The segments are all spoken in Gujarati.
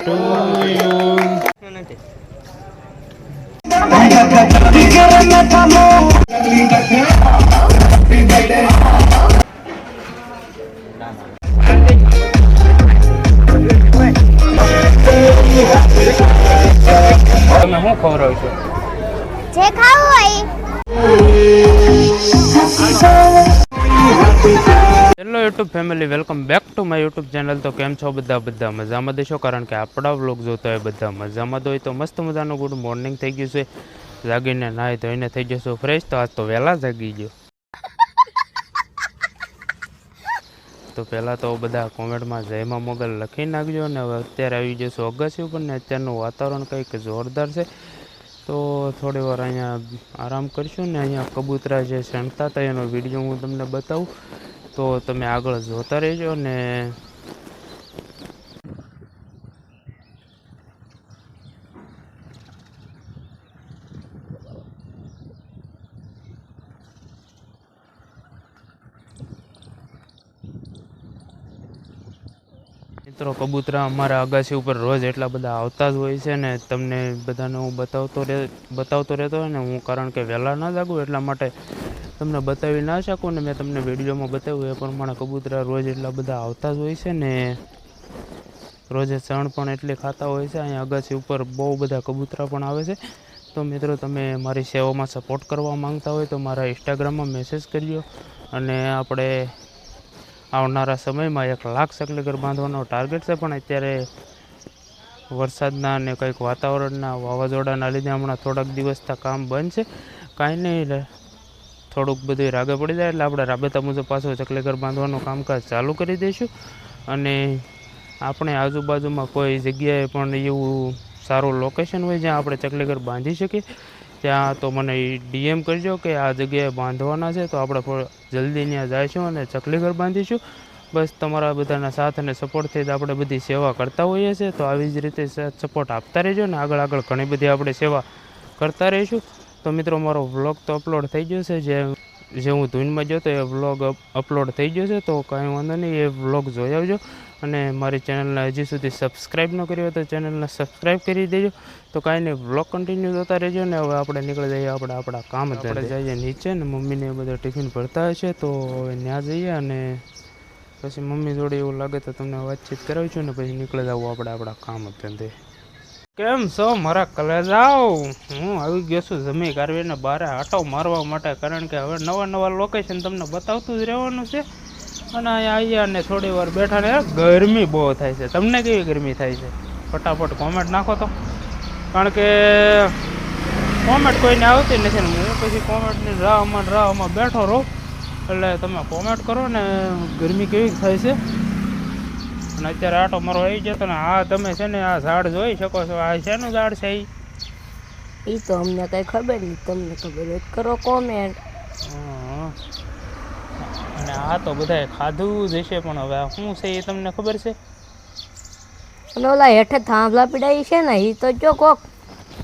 ટુ યુ તમે શું ખવડાવ છો જે ખાવું હોય? Hello YouTube family welcome back to my YouTube channel તો કેમ છો બધા? બધા મજામાં દેશો? કારણ કે આપણા વ્લોગ જોતા હોય બધા મજામાં હોય. તો મસ્ત મજાનું ગુડ મોર્નિંગ થઈ ગયું છે. જાગીને નાહી ધોઈને થઈ જશો. ફ્રેશ તો આજ તો વહેલા જાગી ગયો. તો પહેલાં તો બધા કોમેન્ટમાં જયમાં મોગલ લખી નાખજો અને અત્યારે આવી જશો અગાસી ઉપર ને અત્યારનું વાતાવરણ કંઈક જોરદાર છે. તો થોડી વાર અહીંયા આરામ કરશું ને અહીંયા કબૂતરા જે શણતા હતા એનો વીડિયો હું તમને બતાવું. તો તમે આગળ જોતા રહેજો ને મિત્રો, કબૂતરા અમારા અગાસી ઉપર રોજ એટલા બધા આવતા જ હોય છે ને તમને બધાને હું બતાવતો રહે બતાવતો રહેતો હોય ને હું કારણ કે વહેલા ના જાગું એટલા માટે તમને બતાવી ના શકું ને મેં તમને વિડીયોમાં બતાવ્યું એ પ્રમાણે કબૂતરા રોજ એટલા બધા આવતા જ હોય છે ને રોજે ચણ પણ એટલી ખાતા હોય છે. અહીંયા અગાસી ઉપર બહુ બધા કબૂતરા પણ આવે છે. તો મિત્રો તમે મારી સેવામાં સપોર્ટ કરવા માંગતા હોય તો મારા ઇન્સ્ટાગ્રામમાં મેસેજ કરજો અને આપણે આવનારા સમયમાં એક લાખ સકલીગર બાંધવાનો ટાર્ગેટ છે. પણ અત્યારે વરસાદના અને કંઈક વાતાવરણના વાવાઝોડાના લીધે હમણાં થોડાક દિવસથી કામ બંધ છે. કાંઈ નહીં થોડુંક બધું રાગે પડી જાય એટલે આપણે રાબેતા મુજબ પાછો ચકલીઘર બાંધવાનું કામકાજ ચાલુ કરી દઈશું. અને આપણે આજુબાજુમાં કોઈ જગ્યાએ પણ એવું સારું લોકેશન હોય જ્યાં આપણે ચકલીઘર બાંધી શકીએ, ત્યાં તો મને ડીએમ કરજો કે આ જગ્યાએ બાંધવાના છે, તો આપણે જલ્દી ત્યાં જઈશું અને ચકલીઘર બાંધીશું. બસ તમારા બધાના સાથ અને સપોર્ટથી જ આપણે બધી સેવા કરતા હોઈએ છીએ, તો આવી જ રીતે સપોર્ટ આપતા રહેજો ને આગળ આગળ ઘણી બધી આપણે સેવા કરતા રહીશું. તો મિત્રો મારો વ્લોગ તો અપલોડ થઈ ગયો છે. જે જે હું ધૂનમાં જોતો એ વ્લોગ અપલોડ થઈ ગયો છે તો કાંઈ વાંધો નહીં એ વ્લોગ જોઈ આવજો. અને મારી ચેનલને હજી સુધી સબસ્ક્રાઈબ ન કરી હોય તો ચેનલને સબસ્ક્રાઈબ કરી દેજો. તો કાંઈ નહીં વ્લોગ કન્ટિન્યુ જોતા રહેજો ને હવે આપણે નીકળી જઈએ આપણે આપણા કામ આપણે જઈએ નીચે ને મમ્મીને એ બધા ટિફિન ભરતા હશે તો હવે ત્યાં જઈએ અને પછી મમ્મી જોડે એવું લાગે તો તમને વાતચીત કરાવીશું ને પછી નીકળી જવું આપણે આપણા કામ ધંધે. કેમ છો? મારા કલેજાઓ? હું આવી ગયો છું જમી કારવીને બારે આટો મારવા માટે, કારણ કે હવે નવા નવા લોકેશન તમને બતાવતું જ રહેવાનું છે. અને અહીંયા આવ્યા અને થોડી વાર બેઠા ને ગરમી બહુ થાય છે. તમને કેવી ગરમી થાય છે? ફટાફટ કોમેન્ટ નાખો તો. કારણ કે કોમેન્ટ કોઈને આવતી નથી ને હું પછી કોમેન્ટની રાહમાં રાહમાં બેઠો રહું. એટલે તમે કોમેન્ટ કરો ને ગરમી કેવી થાય છે? અને અત્યારે આટો મારો આવી જતો ને આ તમે છે ને આ ઝાડ જોઈ શકો છો. આ શેનું ઝાડ છે એ એ તો અમને કઈ ખબર નહીં તમને ખબર હોય કરો કોમેન્ટ. અને આ તો બધાએ ખાધું જ હશે પણ હવે આ શું છે એ તમને ખબર છે? અને ઓલા હેઠે થાંભલા પીડાઈ છે ને એ તો જો કોક.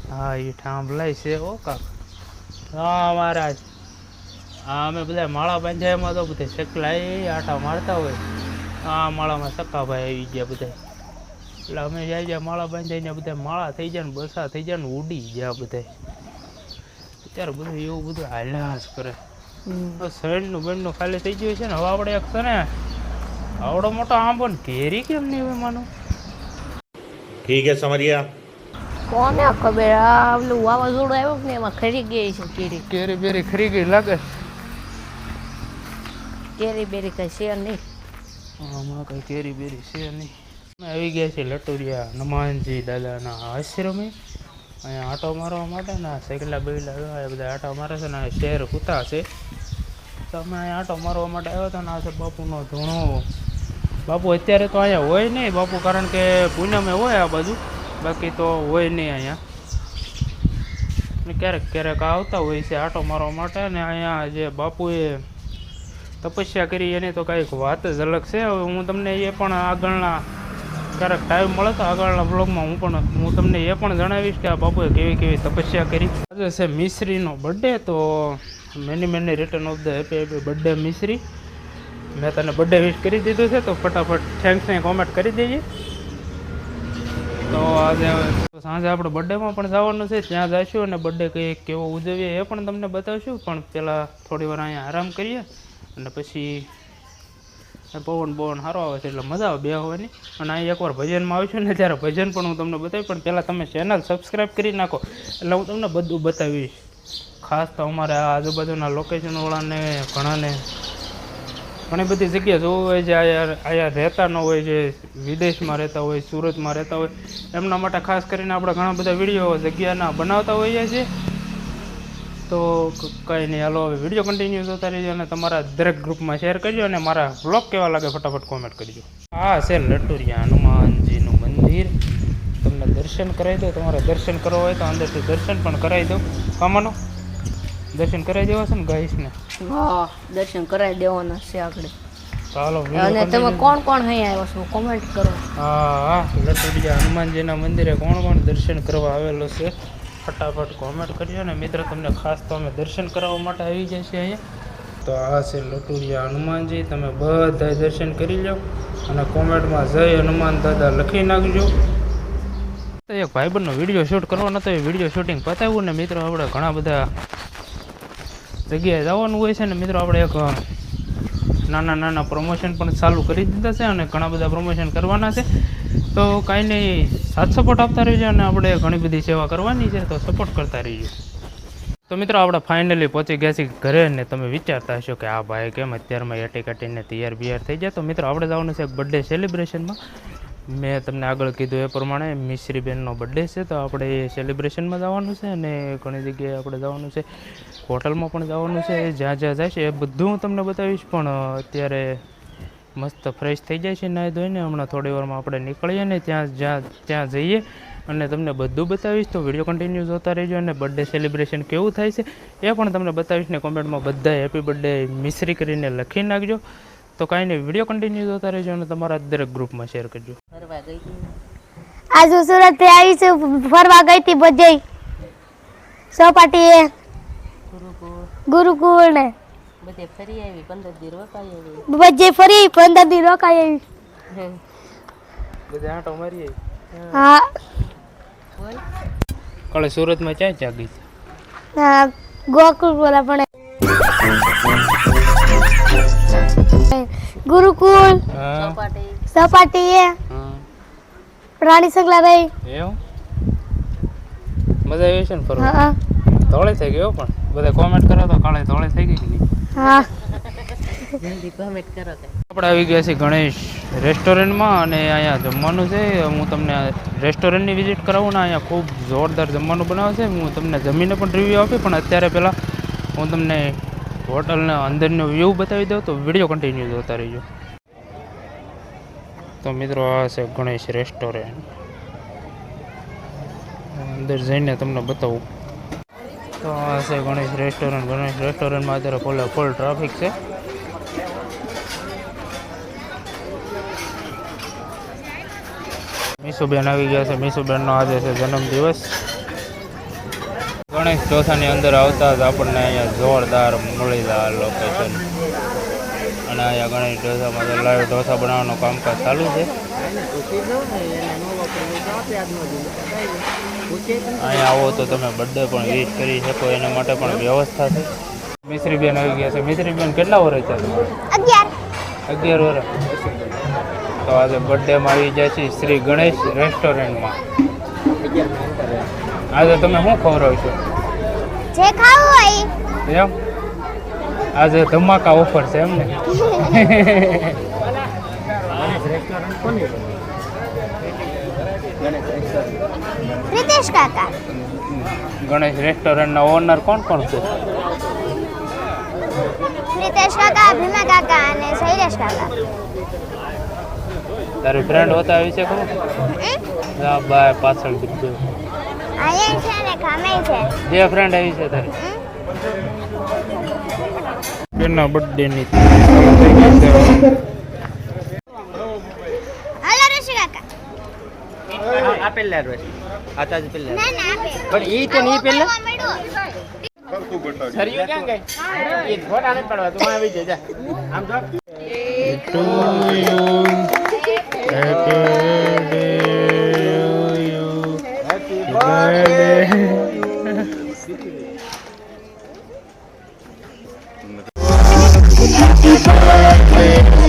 હા એ થાંભલાય છે ઓ કાક. હા મહારાજ. હા અમે બધા માળા પંજાયમાં તો બધા શકલાય આટા મારતા હોય. આ માળામાં સકાભાઈ આવી ગયા બધા એટલે અમે જાય જાય માળા બાંધાઈને બધા માળા થઈ જાય ને બસા થઈ જાય ને ઉડી ગયા બધા ત્યારે બધું એવું બધું હાલાસ કરે. શરીરનું બેનનું ખાલી થઈ ગયું છે ને હવે આપણે એક છે ને આવડો મોટો આંબો ને ઘેરી કેમ નહીં હોય માનો? ઠીક હે સમરિયા. કોને ખબર? આ ઓલું વાવાઝોડું આવ્યું ને એમાં ખરી ગઈ છે કેરી. કેરી બેરી ખરી ગઈ લાગે? કેરી બેરી કઈ છે નહીં. હમણાં કંઈ કેરી બેરી છે નહીં. અમે આવી ગયા છે લટુરિયા હનુમાનજી દાદાના આશ્રમે. અહીંયા આંટો મારવા માટે ને સેકલા બેલા એ બધા આંટો મારે છે ને આ કૂતા છે. તો અમે અહીંયા આંટો મારવા માટે આવ્યા હતા ને આ છે બાપુનો ધૂણો. બાપુ અત્યારે તો અહીંયા હોય નહીં બાપુ, કારણ કે પૂનમે હોય આ બાજુ. બાકી તો હોય નહીં અહીંયા. ક્યારેક ક્યારેક આવતા હોય છે આંટો મારવા માટે ને અહીંયા જે બાપુએ તપસ્યા કરી, એની તો કાંઈક વાત જ અલગ છે. હવે હું તમને એ પણ આગળના ક્યારેક ટાઈમ મળે તો આગળના બ્લોગમાં હું પણ, હું તમને એ પણ જણાવીશ કે આ બાપુએ કેવી કેવી તપસ્યા કરી. આજે છે મિશ્રીનો બર્થડે તો many many return of the happy happy birthday Mishri. મેં તને બર્થડે વિશ કરી દીધું છે, તો ફટાફટ થેન્ક્સને કોમેન્ટ કરી દેજે. તો આજે સાંજે આપણે બર્થડેમાં પણ જવાનું છે, ત્યાં જઈશું અને બર્થડે કઈ કેવો ઉજવીએ એ પણ તમને બતાવશું. પણ પહેલાં થોડી વાર અહીંયા આરામ કરીએ. અને પછી પવન પવન સારો આવે છે એટલે મજા આવે બે હોવાની. અને અહીં એકવાર ભજનમાં આવ્યું છું ને ત્યારે ભજન પણ હું તમને બતાવીશ, પણ પહેલાં તમે ચેનલ સબસ્ક્રાઈબ કરી નાખો. એટલે હું તમને બધું બતાવીશ. ખાસ તો અમારે આજુબાજુના લોકેશનવાળાને ઘણાને, ઘણી બધી જગ્યા જોવું હોય છે અહીંયા રહેતા ન હોય છે, વિદેશમાં રહેતા હોય, સુરતમાં રહેતા હોય. એમના માટે ખાસ કરીને આપણે ઘણા બધા વીડિયો જગ્યાના બનાવતા હોઈએ છીએ. તો કંઈ નહીં હાલો હવે વીડિયો કન્ટિન્યુ જોતા રહેજો અને તમારા દરેક ગ્રુપમાં શેર કરજો અને મારા બ્લોગ કેવા લાગે ફટાફટ કોમેન્ટ કરજો. આ છે લટુરિયા હનુમાનજીનું મંદિર. તમને દર્શન કરાવી દો તમારે દર્શન કરવા હોય તો અંદરથી દર્શન પણ કરાવી દો કામાનો દર્શન કરાવી દેવા છે ને ગાઈસને હા દર્શન કરાવી દેવાના છે આગળ. તો હાલો અને તમે કોણ કોણ અહીંયા આવ્યો છો? કોમેન્ટ કરો. હા હા લટુરિયા હનુમાનજીના મંદિરે કોણ કોણ દર્શન કરવા આવેલો છે? ફટાફટ કોમેન્ટ કરજો ને. મિત્ર, તમને ખાસ તો અમે દર્શન કરાવવા માટે આવી જાય છે અહીંયા. તો આ છે લટુરિયા હનુમાનજી. તમે બધા દર્શન કરી લો અને કોમેન્ટમાં જય હનુમાન દાદા લખી નાખજો. એક ભાઈબંધનો વીડિયો શૂટ કરવાનો હતો. એ વીડિયો શૂટિંગ પતાવ્યું ને મિત્રો, આપણે ઘણા બધા જગ્યાએ જવાનું હોય છે ને મિત્રો, આપણે એક નાના નાના પ્રમોશન પણ ચાલુ કરી દીધા છે અને ઘણા બધા પ્રમોશન કરવાના છે. તો કાંઈ નહીં, સાથ સપોર્ટ આપતા રહીજો અને આપણે ઘણી બધી સેવા કરવાની છે, તો સપોર્ટ કરતા રહીજો તો મિત્રો, આપણે ફાઇનલી પહોંચી ગયા છીએ ઘરે ને તમે વિચારતા હશો કે, આ ભાઈ કેમ અત્યારમાં એટી કાટીને તૈયાર બિયાર થઈ જાય તો મિત્રો, આપણે જવાનું છે બર્થડે સેલિબ્રેશનમાં મેં તમને આગળ કીધું એ પ્રમાણે મિશ્રીબેનનો બર્થડે છે, તો આપણે એ સેલિબ્રેશનમાં જવાનું છે અને ઘણી જગ્યાએ આપણે જવાનું છે હોટલમાં પણ જવાનું છે, જ્યાં જ્યાં જાય છે, એ બધું હું તમને બતાવીશ, પણ અત્યારે મસ્ત ફ્રેશ થઈ જાય છે નાહી ધોઈને. હમણાં થોડી વારમાં આપણે નીકળીએ ને ત્યાં જ્યાં ત્યાં જઈએ. અને તમને બધું બતાવીશ તો વીડિયો કન્ટિન્યુ જોતા રહેજો અને બર્થડે સેલિબ્રેશન કેવું થાય છે એ પણ તમને બતાવીશ ને કોમેન્ટમાં બધા હેપી બર્થડે મિશ્રી કરીને લખી નાખજો. તો કાંઈ નહીં વીડિયો કન્ટિન્યુ જોતા રહેજો અને તમારા દરેક ગ્રુપમાં શેર કરજો. આજ હું સુરતથી આવી છું. ફરવા ગઈ હતી બધે. ચોપાટીએ ગુરુકુળ. ને બધે ફરી આવી પંદર દી રોકાઈ બધે ફરી પંદર દી રોકાઈ આવી. આવી બધા આંટો મારીએ હા. કાલે સુરતમાં ક્યાં જાગી ગઈ હા ગોકુળ બોલા પણ ગુરુકુળ સપાટી. સપાટી હા રાણી સંગલા રહી. એવું? મજા આવી છે ને ફરવા? હા ધોળે થઈ ગયો પણ. બધા કોમેન્ટ કરો તો કાલે ધોળે થઈ ગઈ કે નહીં? હા. આપણે આવી ગયા છીએ ગણેશ રેસ્ટોરન્ટમાં અને અહીંયા જમવાનું છે. હું તમને રેસ્ટોરન્ટની વિઝિટ કરાવું ને અહીંયા ખૂબ જોરદાર જમવાનું બનાવે છે. હું તમને જમીને પણ રિવ્યૂ આપી પણ અત્યારે પહેલાં હું તમને હોટલના અંદરનો વ્યૂ બતાવી દઉં તો વીડિયો કન્ટિન્યુ જોતા રહીજો. તો મિત્રો, આ છે ગણેશ રેસ્ટોરન્ટ. અંદર જઈને તમને બતાવું. તો આ છે ગણેશ રેસ્ટોરન્ટ ગણેશ રેસ્ટોરન્ટમાં અત્યારે ફૂલ ફૂલ ટ્રાફિક છે. મીસુબેન આવી ગયા છે. મીસુબેનનો આજે છે જન્મદિવસ. ગણેશ ઢોસાની અંદર આવતા જ આપણને અહીંયા જોરદાર મળી લોકેશન અને અહીંયા ગણેશ ઢોસામાં તો લાઈવ ઢોસા બનાવવાનું કામકાજ ચાલુ છે. અહીંયા આવો તો તમે બર્થડે પણ વિશ કરી શકો એના માટે પણ વ્યવસ્થા છે. મિશ્રીબેન આવી ગયા છે. મિશ્રીબેન કેટલા વર્ષ છે? અગિયાર. વર્ષ. તો આજે બર્થડેમાં આવી જાય છે શ્રી ગણેશ રેસ્ટોરન્ટમાં આજે તમે શું ખવડાવશો જે ખાવું હોય. એમ? આજે ધમાકા ઓફર છે એમ ને પ્રિતેશ કાકા ગણેશ રેસ્ટોરન્ટના ઓનર કોણ કોણ છે? પ્રિતેશ કાકા ભીમા કાકા અને શૈલેષ કાકા. તારી ફ્રેન્ડ હોતા વિશે ખબર? હા? બાય પાછળ દીધું અહીંયા છે ને ખામે છે. જે ફ્રેન્ડ આવી છે તારી. બેનના બર્થડેની ની હાલો ઋષિ કાકા. આપેલ રોજ આતા આતાજ પેલે. પણ ઈ તો નહીં પેલે? સરિયો ક્યાં ગઈ? એ ધોટ આને પડવા તું આવી જજા. આમ ધોટ to happy birthday Happy birthday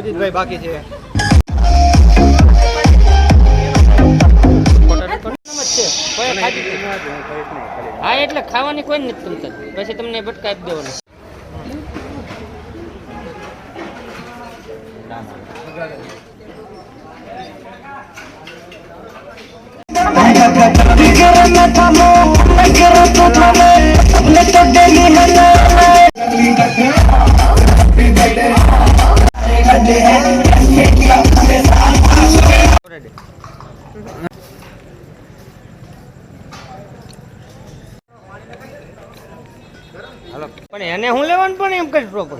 ભાઈ બાકી છે. હા એટલે ખાવાની કોઈ નથી તમતર પછી તમને બટકા આપી દેવાનું. પણ એને હું લેવાનું પણ એમ કરી પ્રોપર